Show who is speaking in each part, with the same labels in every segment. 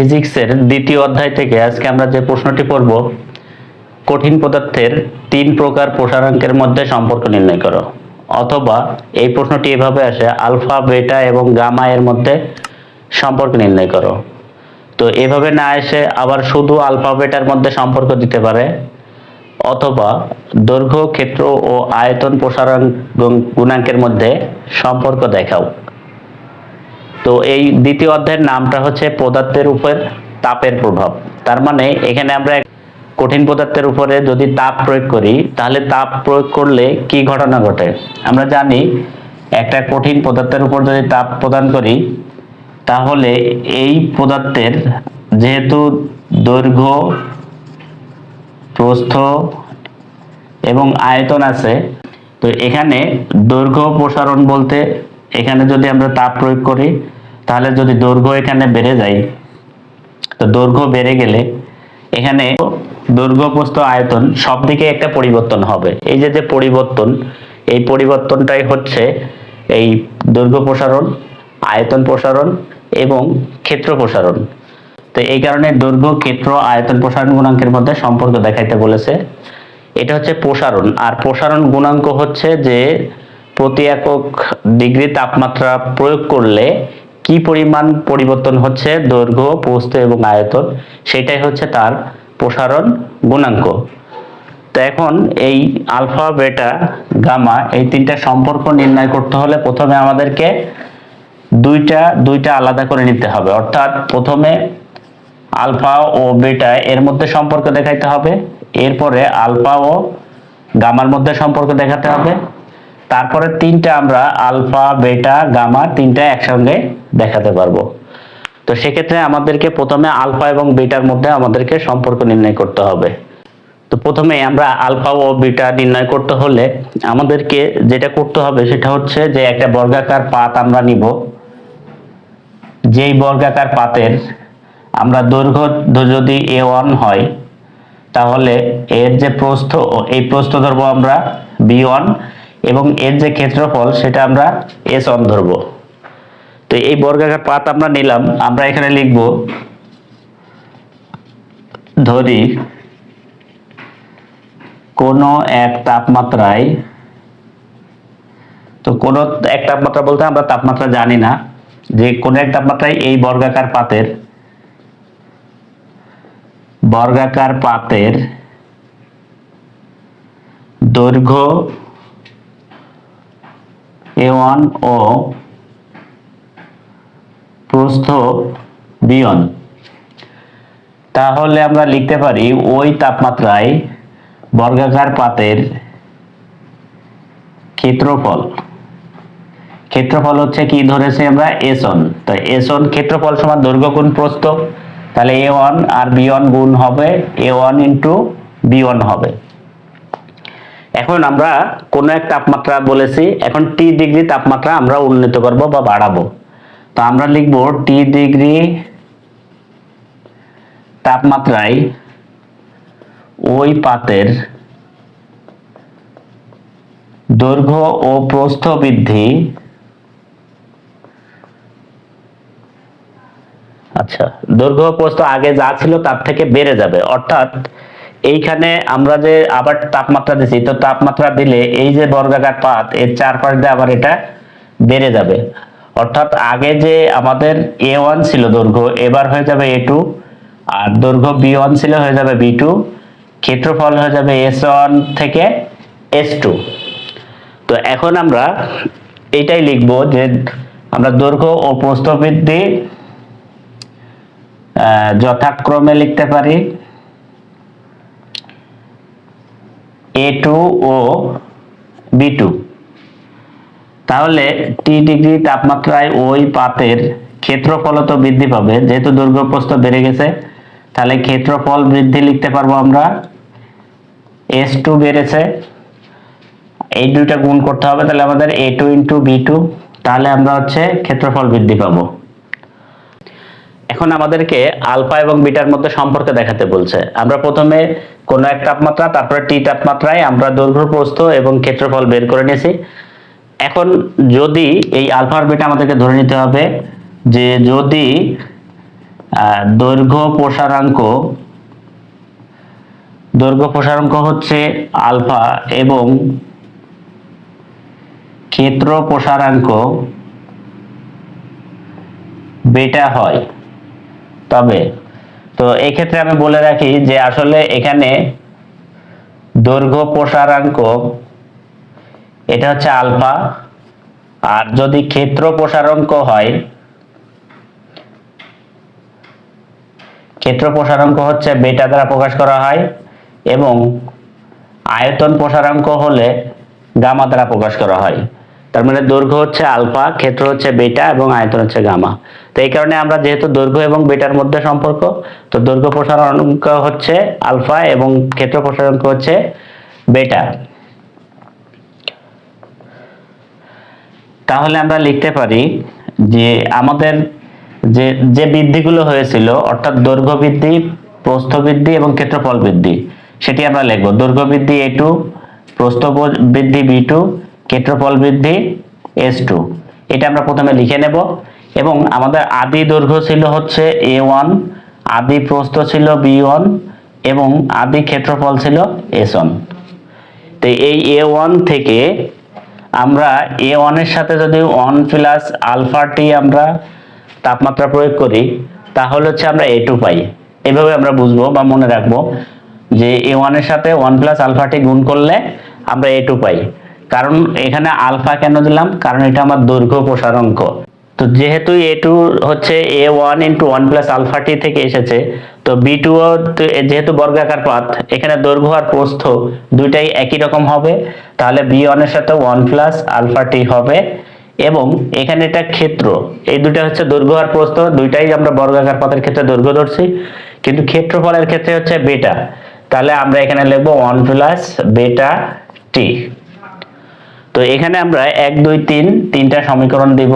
Speaker 1: ফিজিক্সের দ্বিতীয় অধ্যায় থেকে আজকে আমরা যে প্রশ্নটি পড়ব, কঠিন পদার্থের তিন প্রকার প্রসারাঙ্কের মধ্যে সম্পর্ক নির্ণয় করো। অথবা এই প্রশ্নটি এভাবে আসে, আলফা, বেটা এবং গামা এর মধ্যে সম্পর্ক নির্ণয় করো। তো এভাবে না এসে আবার শুধু আলফা, বেটার মধ্যে সম্পর্ক দিতে পারে, অথবা দৈর্ঘ্য, ক্ষেত্র ও আয়তন প্রসারণ গুণ- গুণাঙ্কের মধ্যে সম্পর্ক দেখাও। তো এই দ্বিতীয় অধ্যায়ের নামটা হচ্ছে পদার্থের উপর তাপের প্রভাব। তার মানে এখানে আমরা কঠিন পদার্থের উপরে যদি তাপ প্রয়োগ করি, তাহলে তাপ প্রয়োগ করলে কি ঘটনা ঘটে? আমরা জানি একটা কঠিন পদার্থের উপর যদি তাপ প্রদান করি, তাহলে এই পদার্থের যেহেতু দৈর্ঘ্য, প্রস্থ এবং আয়তন আছে, তো এখানে দৈর্ঘ্য প্রসারণ বলতে এখানে যদি আমরা তাপ প্রয়োগ করি, তাহলে যদি দৈর্ঘ্য এখানে বেড়ে যায়, তো দৈর্ঘ্য বেড়ে গেলে এখানে দৈর্ঘ্য প্রস্থ আয়তন সব দিকে একটা পরিবর্তন হবে। এই যে যে পরিবর্তন, এই পরিবর্তনটাই হচ্ছে এই দৈর্ঘ্য প্রসারণ, আয়তন প্রসারণ এবং ক্ষেত্র প্রসারণ। তো এই কারণে দৈর্ঘ্য, ক্ষেত্র, আয়তন প্রসারণ গুণাঙ্কের মধ্যে সম্পর্ক দেখাইতে বলেছে। এটা হচ্ছে প্রসারণ। আর প্রসারণ গুণাঙ্ক হচ্ছে যে প্রতি একক ডিগ্রি তাপমাত্রা প্রয়োগ করলে কি পরিমাণ পরিবর্তন হচ্ছে, দৈর্ঘ্য, প্রস্থ এবং আয়তন, সেটাই হচ্ছে তার প্রসারণ গুণাঙ্ক। তো এখন এই আলফা, বেটা, গামা এই তিনটা সম্পর্ক নির্ণয় করতে হলে প্রথমে আমাদেরকে দুইটা দুইটা আলাদা করে নিতে হবে। অর্থাৎ প্রথমে আলফা ও বেটা এর মধ্যে সম্পর্ক দেখাইতে হবে, এরপরে আলফা ও গামার মধ্যে সম্পর্ক দেখাতে হবে। তারপরে তিনটা আমরা আলফা, বেটা, গামা তিনটা একসঙ্গে দেখাতে পারব। তো সেক্ষেত্রে আমাদেরকে প্রথমে আলফা এবং বেটার মধ্যে আমাদেরকে সম্পর্ক নির্ণয় করতে হবে। তো প্রথমে আমরা আলফা ও বিটা নির্ণয় করতে হলে আমাদেরকে যেটা করতে হবে সেটা হচ্ছে যে একটা বর্গাকার পাত আমরা নিব। যেই বর্গাকার পাতের আমরা দৈর্ঘ্য যদি এ ওয়ান হয়, তাহলে এর যে প্রস্থ, এই প্রস্থ ধরবো আমরা বি ওয়ান এবং এর যে ক্ষেত্রফল, সেটা আমরা এস ওয়ান ধরবো। তো এই বর্গাকার পাত আমরা নিলাম, আমরা এখানে লিখব, ধরি কোনো এক তাপমাত্রায়, তো কোনো এক তাপমাত্রা বলতে আমরা তাপমাত্রা জানি না, যে কোনো এক তাপমাত্রায় এই বর্গাকার পাতের বর্গাকার পাতের দৈর্ঘ্য এ ওয়ান ও প্রস্থ বিয়ন। তাহলে আমরা লিখতে পারি ওই তাপমাত্রায় বর্গাকার পাতের ক্ষেত্রফল। ক্ষেত্রফল হচ্ছে কি ধরেছি আমরা এস ওয়ান তো এস ওয়ান ক্ষেত্রফল সমান দৈর্ঘ্য গুণ প্রস্থ। তাহলে এ ওয়ান আর বি ওয়ান গুণ হবে A one into B one হবে। এখন আমরা কোন এক তাপমাত্রা বলেছি, এখন টি ডিগ্রি তাপমাত্রা আমরা উন্নীত করব বা বাড়াবো। তো আমরা লিখব টি ডিগ্রি তাপমাত্রায় ওই পাতের দৈর্ঘ্য ও প্রস্থ বৃদ্ধি। আচ্ছা দৈর্ঘ্য প্রস্থ আগে যা ছিল তার থেকে বেড়ে যাবে। অর্থাৎ এইখানে আমরা যে আবার তাপমাত্রা দিছি, তো তাপমাত্রা দিলে এই যে বর্গাকার পাত, এর চারপাশ দিয়ে আবার এটা বেড়ে যাবে। অর্থাৎ আগে যে আমাদের এ ওয়ান ছিল দৈর্ঘ্য, এবার হয়ে যাবে এ টু আর দৈর্ঘ্য বি ওয়ান ছিল হয়ে যাবে বি টু ক্ষেত্রফল হয়ে যাবে এস ওয়ান থেকে এস টু তো এখন আমরা এইটাই লিখব যে আমরা দৈর্ঘ্য ও প্রস্থ বৃদ্ধি যথাক্রমে লিখতে পারি। এ টু ও বি টু তাহলে টি ডিগ্রি তাপমাত্রায় ওই পাতের ক্ষেত্রফল তো বৃদ্ধি পাবে। যেহেতু দৈর্ঘ্য প্রস্থ বেড়ে গেছে, তাহলে ক্ষেত্রফল বৃদ্ধি লিখতে পারব আমরা। এস টু বেড়েছে, এই দুইটা গুণ করতে হবে, তাহলে আমাদের A two into B two তাহলে আমরা হচ্ছে ক্ষেত্রফল বৃদ্ধি পাবো। এখন আমাদেরকে আলফা এবং বিটার মধ্যে সম্পর্ক দেখাতে বলছে। আমরা প্রথমে কোনো এক তাপমাত্রা, তারপরে টি তাপমাত্রায় আমরা দৈর্ঘ্য, প্রস্থ এবং ক্ষেত্রফল বের করে নিয়েছি। এখন যদি এই আলফা আর বিটা আমাদেরকে ধরে নিতে হবে যে যদি দৈর্ঘ্য প্রসারাঙ্ক দৈর্ঘ্য প্রসারাঙ্ক হচ্ছে আলফা এবং ক্ষেত্র প্রসারাঙ্ক বেটা হয়। তবে, তো এই ক্ষেত্রে আমি বলে রাখি যে আসলে এখানে দৈর্ঘ্য প্রসারাঙ্ক, এটা হচ্ছে আলফা, আর যদি ক্ষেত্র প্রসারাঙ্ক হয়, ক্ষেত্র প্রসারাঙ্ক হচ্ছে বেটা দ্বারা প্রকাশ করা হয় এবং আয়তন প্রসারাঙ্ক হলে গামা দ্বারা প্রকাশ করা হয়। তার মানে দৈর্ঘ্য হচ্ছে আলফা, ক্ষেত্র হচ্ছে বেটা এবং আয়তন হচ্ছে গামা। তো এই কারণে আমরা যেহেতু দৈর্ঘ্য এবং বেটার মধ্যে সম্পর্ক, তো দৈর্ঘ্য প্রসারাঙ্ক হচ্ছে আলফা এবং ক্ষেত্র প্রসারাঙ্ক হচ্ছে বেটা। তাহলে আমরা লিখতে পারি যে আমাদের যে যে বৃদ্ধিগুলো হয়েছিল, অর্থাৎ দৈর্ঘ্য বৃদ্ধি, প্রস্থ বৃদ্ধি এবং ক্ষেত্রফল বৃদ্ধি, সেটি আমরা লিখব। দৈর্ঘ্য বৃদ্ধি এ টু প্রস্থ বৃদ্ধি বি টু ক্ষেত্রফল বৃদ্ধি এস টু এটা আমরা প্রথমে লিখে নেব। এবং আমাদের আদি দৈর্ঘ্য ছিল হচ্ছে এ ওয়ান আদি প্রস্থ ছিল বি ওয়ান এবং আদি ক্ষেত্রফল ছিল এস ওয়ান তো এই এ ওয়ান থেকে আমরা এ ওয়ানের সাথে যদি ওয়ান প্লাস আলফা টি আমরা তাপমাত্রা প্রয়োগ করি, তাহলে হচ্ছে আমরা এ টু পাই। এভাবে আমরা বুঝব বা মনে রাখব যে এ ওয়ানের সাথে ওয়ান প্লাস আলফা টি গুণ করলে আমরা এ টু পাই। কারণ এখানে আলফা কেন দিলাম? কারণ এটা আমার দৈর্ঘ্য প্রসারাঙ্ক তো যেহেতু এ টু হচ্ছে A one into one plus alpha T থেকে এসেছে, তো বি টু যেহেতু বর্গাকার পাত এখানে দৈর্ঘ্য আর প্রস্থ দুইটাই একই রকম হবে। তাহলে বি ওয়ানের সাথে ওয়ান প্লাস আলফা টি হবে এবং এখানে এটা ক্ষেত্র, এই দুটা হচ্ছে দৈর্ঘ্য আর প্রস্থ, দুইটাই আমরা বর্গাকার পথের ক্ষেত্রে দৈর্ঘ্য ধরছি। কিন্তু ক্ষেত্রফলের ক্ষেত্রে হচ্ছে বেটা তাহলে আমরা এখানে লিখব ওয়ান প্লাস বেটা টি তো এখানে আমরা এক, দুই, তিন, তিনটা সমীকরণ দিব।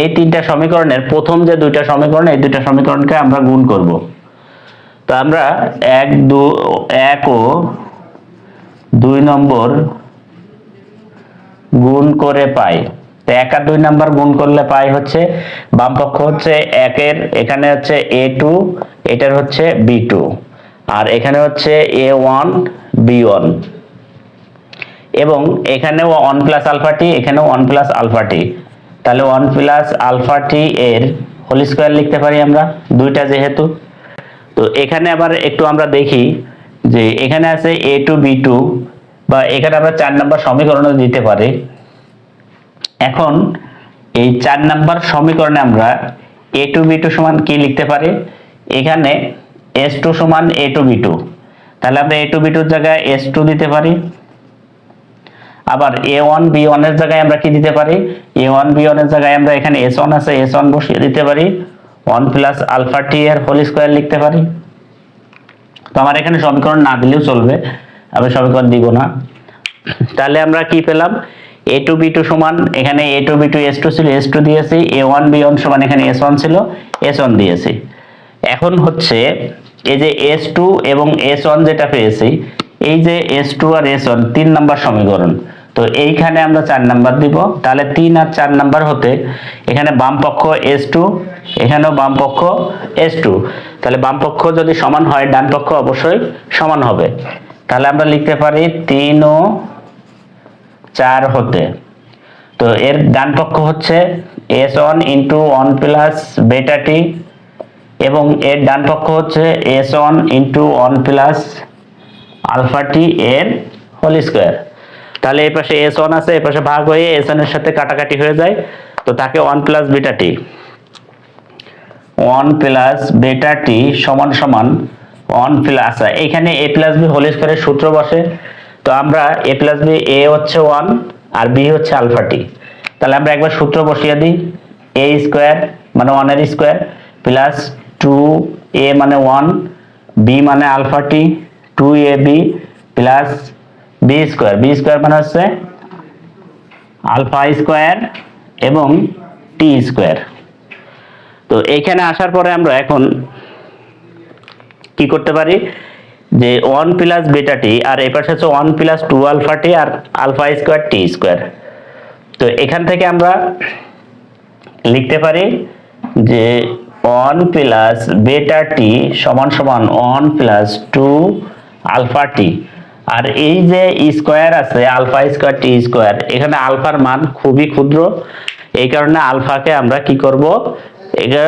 Speaker 1: এই তিনটা সমীকরণের প্রথম যে দুইটা সমীকরণ, এই দুইটা সমীকরণকে আমরা গুণ করব। তো আমরা এক, দু, এক ও দুই নম্বর গুণ করে পাই। তো এক আর দুই নাম্বার গুণ করলে পাই হচ্ছে, বাম পক্ষ হচ্ছে একের, এখানে হচ্ছে এ টু, এটার হচ্ছে বি টু। আর এখানে হচ্ছে এ ওয়ান বি ওয়ান এবং এখানেও ওয়ান প্লাস আলফা টি এখানেও ওয়ান প্লাস আলফা টি তাহলে ওয়ান প্লাস আলফা টি এর হোল স্কোয়ার লিখতে পারি আমরা, দুইটা যেহেতু। তো এখানে আবার একটু আমরা দেখি যে এখানে আছে এ টু বি টু বা এখানে আমরা চার নাম্বার সমীকরণও দিতে পারি। এখন এই চার নাম্বার সমীকরণে আমরা এ টু বি টু সমান কি লিখতে পারি? এখানে এস টু সমান এ টু বি টু তাহলে আমরা এ টু বি টুর জায়গায় এস টু দিতে পারি। আবার এ ওয়ান বি ওয়ানের জায়গায় আমরা কি দিতে পারি? এ ওয়ান বি ওয়ানের জায়গায় আমরা এখানে এস ওয়ান আছে এস ওয়ান বসিয়ে দিতে পারি। ওয়ান প্লাস আলফা টি এর হোল স্কোয়ার লিখতে পারি। তো আমার এখানে সমীকরণ না দিলেও চলবে। আমি সমীকরণ দিব না। তাহলে আমরা কি পেলাম? এ টু বি টু সমান, এখানে A two B two S two ছিল এস টু দিয়েছি। এ ওয়ান বি ওয়ান সমান এখানে এস ওয়ান ছিল এস ওয়ান দিয়েছি। এখন হচ্ছে এই যে এস টু এবং এস ওয়ান যেটা পেয়েছি, এই যে এস টু আর এস ওয়ান তিন নাম্বার সমীকরণ। তো এইখানে আমরা চার নাম্বার দিব। তাহলে তিন আর চার নাম্বার হতে এখানে বাম পক্ষ এস টু এখানেও বাম পক্ষ এস টু তাহলে বাম পক্ষ যদি সমান হয়, ডান পক্ষ অবশ্যই সমান হবে। তাহলে আমরা লিখতে পারি তিন ও চার হতে। তো এর ডান পক্ষ হচ্ছে S one into one plus beta T এবং এর ডান পক্ষ হচ্ছে S one into one plus alpha T এর হোল স্কোয়ার তাহলে এই পাশে এস ওয়ান আছে, এই পাশে ভাগ হয়ে এস এর সাথে কাটাকাটি হয়ে যায়, তো তাকে one plus beta T one plus beta T সমান সমান ওয়ান প্লাস এখানে এ প্লাস বি হোল স্কোয়ারের সূত্র বসে, তো আমরা এ প্লাস বি এ হচ্ছে ওয়ান আর বি হচ্ছে আলফা টি তাহলে আমরা একবার সূত্র বসিয়ে দিই এ স্কোয়ার মানে ওয়ানের স্কোয়ার প্লাস টু এ মানে ওয়ান বি মানে alpha T two A B plus B square B square মানে হচ্ছে আলফা স্কোয়ার এবং টি স্কোয়ার তো এইখানে আসার পরে আমরা এখন কি করতে পারি? যে ওয়ান প্লাস বেটা টি আর এ পাশে হচ্ছে one plus two alpha T আর আলফা স্কোয়ার টি স্কোয়ার তো এখান থেকে আমরা লিখতে পারি যে ওয়ান প্লাস বেটা টি সমান সমান one plus two alpha T আর এই যে স্কোয়ার আছে আলফা স্কোয়ার টি স্কোয়ার এখানে আলফার মান খুবই ক্ষুদ্র। এই কারণে আলফাকে আমরা কি করব? এটা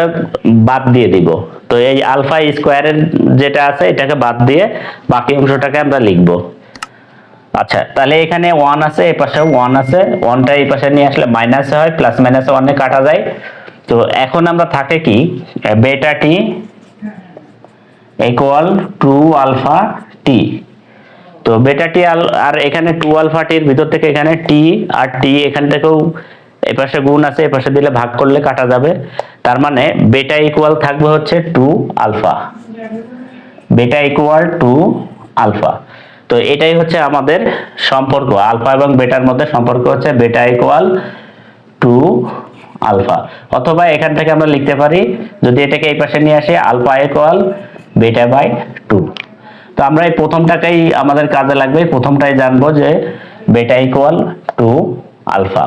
Speaker 1: বাদ দিয়ে দিব। তো এই আলফা স্কোয়ারের যেটা আছে, এটাকে বাদ দিয়ে বাকি অংশটাকে আমরা লিখব। আচ্ছা তাহলে এখানে ওয়ান আছে এই পাশে ওয়ান আছে ওয়ানটা এই পাশে নিয়ে আসলে মাইনাস হয় প্লাস মাইনাস ওয়ানে কাটা যায়। তো এখন আমরা থাকে কি? Beta T equal two alpha T তো বেটা টি আর এখানে টু আলফা টির ভিতর থেকে এখানে টি আর টি এখান থেকেও এই পাশে গুণ আছে এই পাশে দিলে ভাগ করলে কাটা যাবে। তার মানে বেটা ইকুয়াল থাকবে হচ্ছে two alpha beta equal two alpha তো এটাই হচ্ছে আমাদের সম্পর্ক। আলফা এবং বেটার মধ্যে সম্পর্ক হচ্ছে বেটা ইকুয়াল টু আলফা। অথবা এখান থেকে আমরা লিখতে পারি, যদি এটাকে এই পাশে নিয়ে আসে, alpha equal beta by two তো আমরা এই প্রথমটাকেই আমাদের কাজে লাগবে, প্রথমটাই জানব যে বেটা ইকুয়াল টু আলফা।